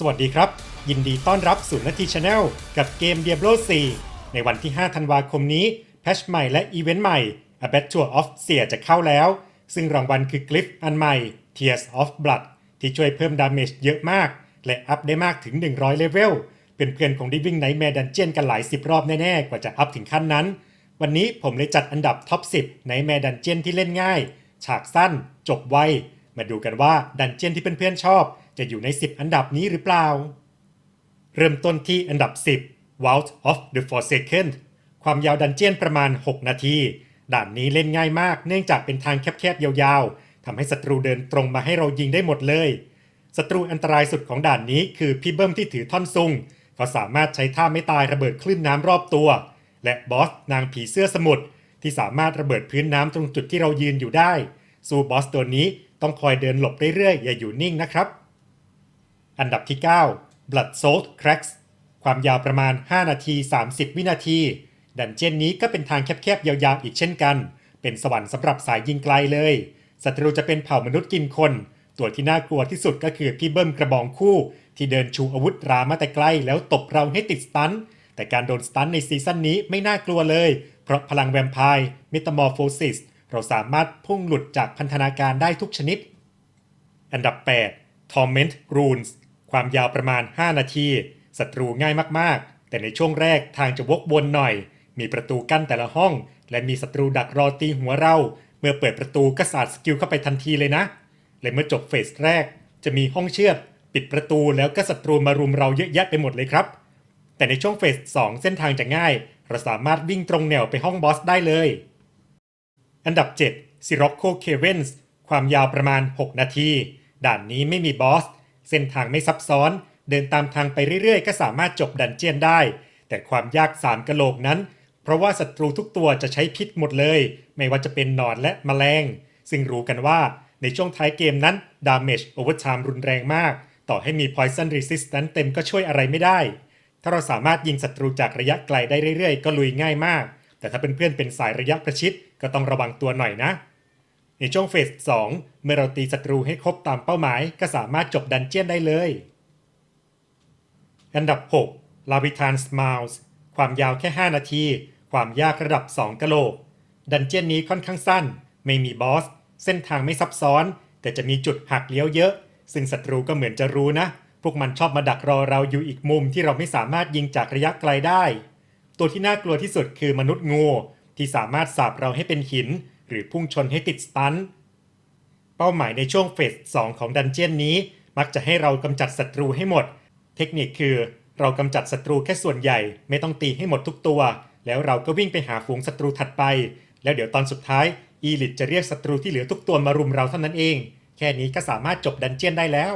สวัสดีครับ ยินดีต้อนรับสู่นาทีชาแนลกับเกม Diablo 4 ในวันที่ 5 ธันวาคมนี้แพชใหม่และอีเวนต์ใหม่ A b a t t u r of Seer จะเข้าแล้ว ซึ่งรางวัลคือกลิฟอันใหม่ Tears of Blood ที่ช่วยเพิ่มดาเมจเยอะมาก และอัพได้มากถึง 100 เลเวลเป็นเพื่อนของ Living Nightmare Dungeon กันหลายสิบรอบแน่ๆ กว่าจะอัพถึงขั้นนั้น วันนี้ผมเลยจัดอันดับท็อป 10 Nightmare Dungeon ที่เล่นง่าย ฉากสั้น จบไวมาดูกันว่าดันเจียนที่เพื่อนๆชอบ จะอยู่ใน 10 อันดับนี้หรือเปล่า เริ่มต้นที่อันดับ 10 Vault of the Forsaken ความยาวดันเจียนประมาณ 6 นาที ด่านนี้เล่นง่ายมากเนื่องจากเป็นทางแคบๆ ยาวๆทำให้ศัตรูเดินตรงมาให้เรายิงได้หมดเลย ศัตรูอันตรายสุดของด่านนี้คือพี่เบิ้มที่ถือท่อนซุง เขาสามารถใช้ท่าไม่ตายระเบิดคลื่นน้ำรอบตัว และบอสนางผีเสื้อสมุทรที่สามารถระเบิดพื้นน้ำตรงจุดที่เรายืนอยู่ได้ สู้บอสตัวนี้ต้องคอยเดินหลบเรื่อยๆ อย่าอยู่นิ่งนะครับ อันดับที่ 9 Blood Salt Cracks ความยาวประมาณ 5 นาที 30 วินาที ดันเจียนนี้ก็เป็นทางแคบๆ ยาวๆ อีกเช่นกัน เป็นสวรรค์สำหรับสายยิงไกลเลย ศัตรูจะเป็นเผ่ามนุษย์กินคน ตัวที่น่ากลัวที่สุดก็คือพี่เบิ้มกระบองคู่ ที่เดินชูอาวุธรามาแต่ไกลแล้วตบเราให้ติดสตัน แต่การโดนสตันในซีซั่นนี้ไม่น่ากลัวเลย เพราะพลังแวมไพร์เมตามอร์โฟซิสเราสามารถพุ่งหลุดจากพันธนาการได้ทุกชนิด อันดับ 8 Torment Runes ความยาวประมาณ 5 นาทีศัตรูง่ายมากๆ แต่ในช่วงแรกทางจะวกวนหน่อย มีประตูกั้นแต่ละห้อง และมีศัตรูดักรอตีหัวเรา เมื่อเปิดประตูก็สาดสกิลเข้าไปทันทีเลยนะ และเมื่อจบเฟสแรก จะมีห้องเชือดปิดประตูแล้วก็ศัตรูมารุมเราเยอะแยะไปหมดเลยครับ แต่ในช่วงเฟส2เส้นทางจะง่าย เราสามารถวิ่งตรงแนวไปห้องบอสได้เลย อันดับ7 Sirocco Caverns ความยาวประมาณ 6 นาที ด่านนี้ไม่มีบอส เส้นทางไม่ซับซ้อน เดินตามทางไปเรื่อยๆ ก็สามารถจบดันเจียนได้ แต่ความยาก3กะโหลกนั้น เพราะว่าศัตรูทุกตัวจะใช้พิษหมดเลย ไม่ว่าจะเป็นหนอนและแมลง ซึ่งรู้กันว่าในช่วงท้ายเกมนั้น Damage Overtime รุนแรงมาก ต่อให้มี Poison Resistance เต็มก็ช่วยอะไรไม่ได้ ถ้าเราสามารถยิงศัตรูจากระยะไกลได้เรื่อยๆ ก็ลุยง่ายมาก แต่ถ้าเป็นเพื่อนเป็นสายระยะประชิดก็ต้องระวังตัวหน่อยนะ ในช่วงเฟส2เมื่อเราตีศัตรูให้ครบตามเป้าหมาย ก็สามารถจบดันเจียนได้เลย อันดับ6 l a v i t a n Smiles ความยาวแค่ 5 นาที ความยากระดับ 2กะโหลก ดันเจียนนี้ค่อนข้างสั้น ไม่มีบอส เส้นทางไม่ซับซ้อน แต่จะมีจุดหักเลี้ยวเยอะ ซึ่งศัตรูก็เหมือนจะรู้นะ พวกมันชอบมาดักรอเราอยู่อีกมุมที่เราไม่สามารถยิงจากระยะไกลได้ ตัวที่น่ากลัวที่สุดคือมนุษย์งูที่สามารถสาบเราให้เป็นหิน หรือพุ่งชนให้ติดสตันเป้าหมายในช่วงเฟส 2 ของดันเจียนนี้ มักจะให้เรากำจัดศัตรูให้หมด เทคนิคคือเรากำจัดศัตรูแค่ส่วนใหญ่ ไม่ต้องตีให้หมดทุกตัว แล้วเราก็วิ่งไปหาฝูงศัตรูถัดไป แล้วเดี๋ยวตอนสุดท้ายอีลิทจะเรียกศัตรูที่เหลือทุกตัวมารุมเราเท่านั้นเอง แค่นี้ก็สามารถจบดันเจียนได้แล้ว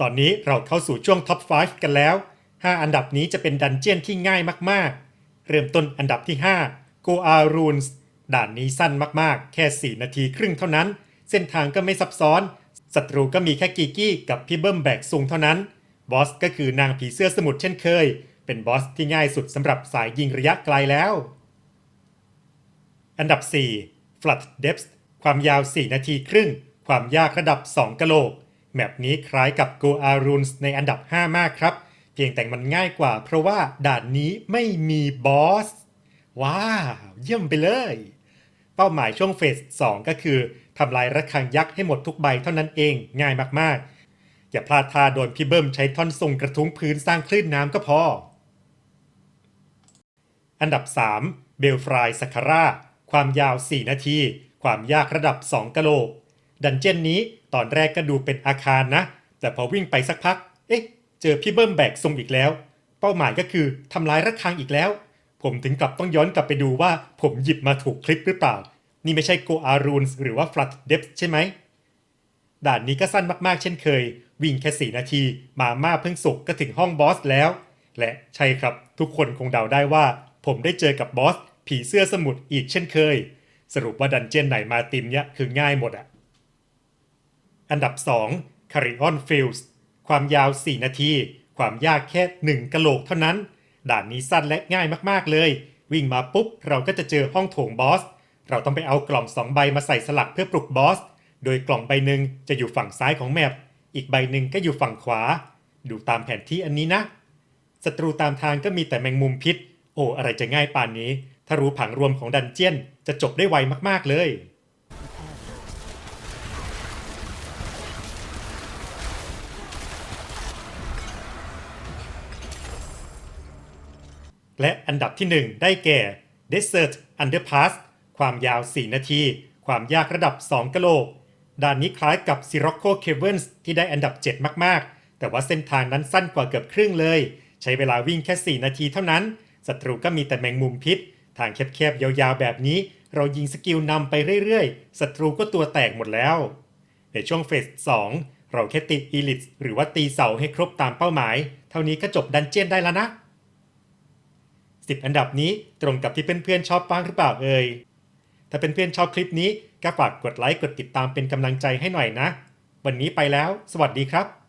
ตอนนี้เราเข้าสู่ช่วงท็อป 5 กันแล้ว 5 อันดับนี้จะเป็นดันเจียนที่ง่ายมากๆ เริ่มต้นอันดับที่5 Go a Runes ด่านนี้สั้นมากๆ แค่ 4 นาทีครึ่งเท่านั้น เส้นทางก็ไม่ซับซ้อน ศัตรูก็มีแค่กีกี้กับพี่เบิ้มแบกซุงเท่านั้น บอสก็คือนางผีเสื้อสมุทรเช่นเคย เป็นบอสที่ง่ายสุดสำหรับสายยิงระยะไกลแล้ว อันดับ 4 Flood Depth ความยาว 4 นาทีครึ่ง ความยากระดับ 2กะโหลก แมปนี้คล้ายกับ Go a r u n s ในอันดับ 5 มากครับ เพียงแต่มันง่ายกว่า เพราะว่าด่านนี้ไม่มีบอส ว้าว เยี่ยมไปเลย เป้าหมายช่วงเฟส2ก็คือทำลายระฆังยักษ์ให้หมดทุกใบเท่านั้นเองง่ายมากๆ อย่าพลาดท่าโดนพี่เบิ้มใช้ท่อนทรงกระทุ้งพื้นสร้างคลื่นน้ำก็พอ อันดับ 3 เบลฟรายสัคาร่าความยาว 4 นาที ความยากระดับ 2กะโหลก ดันเจียนนี้ตอนแรกก็ดูเป็นอาคารนะ แต่พอวิ่งไปสักพัก เอ๊ะ เจอพี่เบิ้มแบกทรงอีกแล้ว เป้าหมายก็คือทำลายระฆังอีกแล้ว ผมถึงกับต้องย้อนกลับไปดูว่าผมหยิบมาถูกคลิปหรือเปล่า นี่ไม่ใช่ Go a Runes หรือว่า Flood Depths ใช่ไหม ด่านนี้ก็สั้นมากๆ เช่นเคย วิ่งแค่ 4 นาที มาม่าเพิ่งสุกก็ถึงห้องบอสแล้ว และใช่ครับ ทุกคนคงเดาได้ว่า ผมได้เจอกับบอส ผีเสื้อสมุทรอีกเช่นเคย สรุปว่าดันเจียนไหนมาติมเนี่ยคือง่ายหมดอะอันดับ 2 Carrion Fields ความยาว 4 นาที ความยากแค่ 1กะโหลกเท่านั้น ด่านนี้สั้นและง่ายมากๆเลย วิ่งมาปุ๊บเราก็จะเจอห้องโถงบอส เราต้องไปเอากล่องสองใบมาใส่สลักเพื่อปลุกบอส โดยกล่องใบหนึ่งจะอยู่ฝั่งซ้ายของแมป อีกใบหนึ่งก็อยู่ฝั่งขวา ดูตามแผนที่อันนี้นะ ศัตรูตามทางก็มีแต่แมงมุมพิษ โอ้อะไรจะง่ายป่านนี้ ถ้ารู้ผังรวมของดันเจียนจะจบได้ไวมากๆเลยและอันดับที่ 1 ได้แก่ Desert Underpass ความยาว 4 นาที ความยากระดับ 2 กะโลกด่านนี้คล้ายกับ Sirocco Caverns ที่ได้อันดับ 7 มากๆ แต่ว่าเส้นทางนั้นสั้นกว่าเกือบครึ่งเลย ใช้เวลาวิ่งแค่ 4 นาทีเท่านั้น ศัตรูก็มีแต่แมงมุมพิษ ทางแคบๆ ยาวๆ แบบนี้ เรายิงสกิลนำไปเรื่อยๆ ศัตรูก็ตัวแตกหมดแล้ว ในช่วงเฟส 2 เราแค่ติดอีลิทหรือว่าตีเสาให้ครบตามเป้าหมาย เท่านี้ก็จบดันเจียนได้แล้วนะ 10 อันดับนี้ตรงกับที่เพื่อนๆชอบบ้างหรือเปล่าเอ่ย ถ้าเป็นเพื่อนๆชอบคลิปนี้ก็ฝากกดไลค์กดติดตามเป็นกำลังใจให้หน่อยนะ วันนี้ไปแล้ว สวัสดีครับ